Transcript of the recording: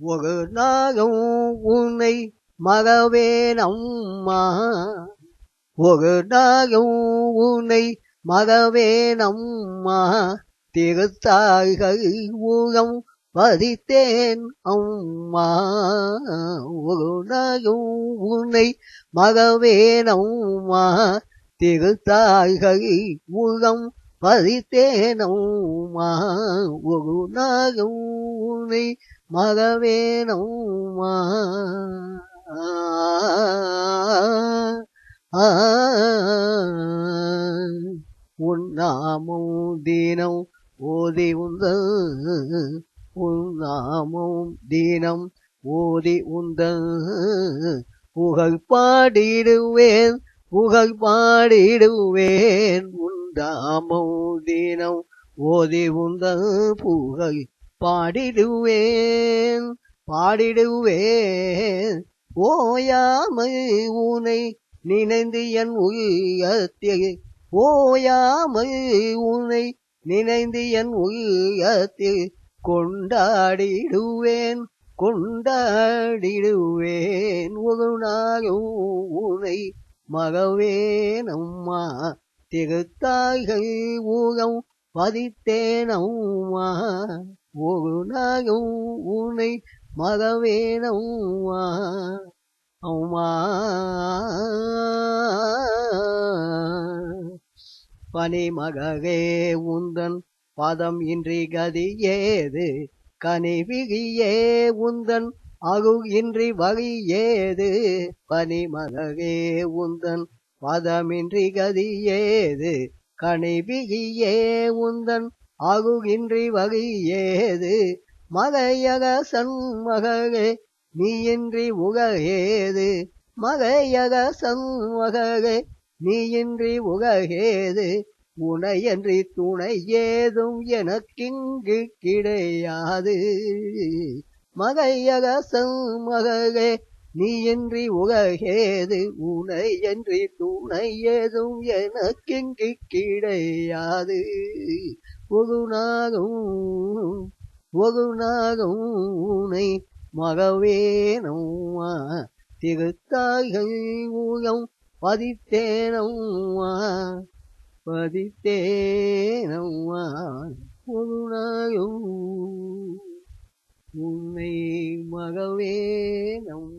ஒரு நாளும் உன்னை மகவேனம்மா ஒரு நாளும் உன்னை மகவேனம்மா திருத்தாய்கள் ஊழம் பதித்தேன் அம்மா. ஒரு நாளும் உன்னை மகவேனம்மா திருத்தாய்கள் ஊகம் பதித்தேனம்மா ஒரு நாகம் உன்னை மகவேனம்மா உன்னாமும் தீனம் ஓதி உந்தல் உன்னாமும் தீனம் ஓதி உந்தல் புகழ் பாடிடுவேன் புகழ் பாடிடுவேன். உண்டாமும் தினம் ஓதி உந்தல் புகழ் பாடிடுவேன். பாடிடுவேன். ஓயாமை உனை நினைந்து என் உள்ளத்தில். ஓயாமை உனை நினைந்து என் உள்ளத்தில் கொண்டாடிடுவேன். கொண்டாடிடுவேன். ஒரு நாளும் உனை மகவேனம்மா திருத்தாய்கள் ஊகம் பதித்தேனம்மா ஒரு நாயும் உன்னை மகவேனம்மா. அம்மா. அம்மா பனிமகவே உந்தன் பதம் இன்றி கதி ஏது கனிவிகியே உந்தன் ஆகும் இன்றி வகை ஏது பனிமகவே உந்தன் பதமின்றி கதி ஏது கணிபிகியே உந்தன் அருள் இன்றி வழி ஏது மகையக சண்மகே நீயின்றி உககேது? மகையக சண்மகே நீயின்றி உககேது? உனையன்றி துணை ஏதும் எனக்கிங்கு கிடையாது. மகையகசம் சண்மகே நீயின்றி உககேது உனையன்றி துணை ஏதும் எனக்கிங்கு கிடையாது. ஒரு நாகும் உனை மகவேனம்மா திருத்தாய்கள் ஊகம் பதித்தேனம்மா பதித்தேனம்மா ஒரு நாயும் உன்னை நம்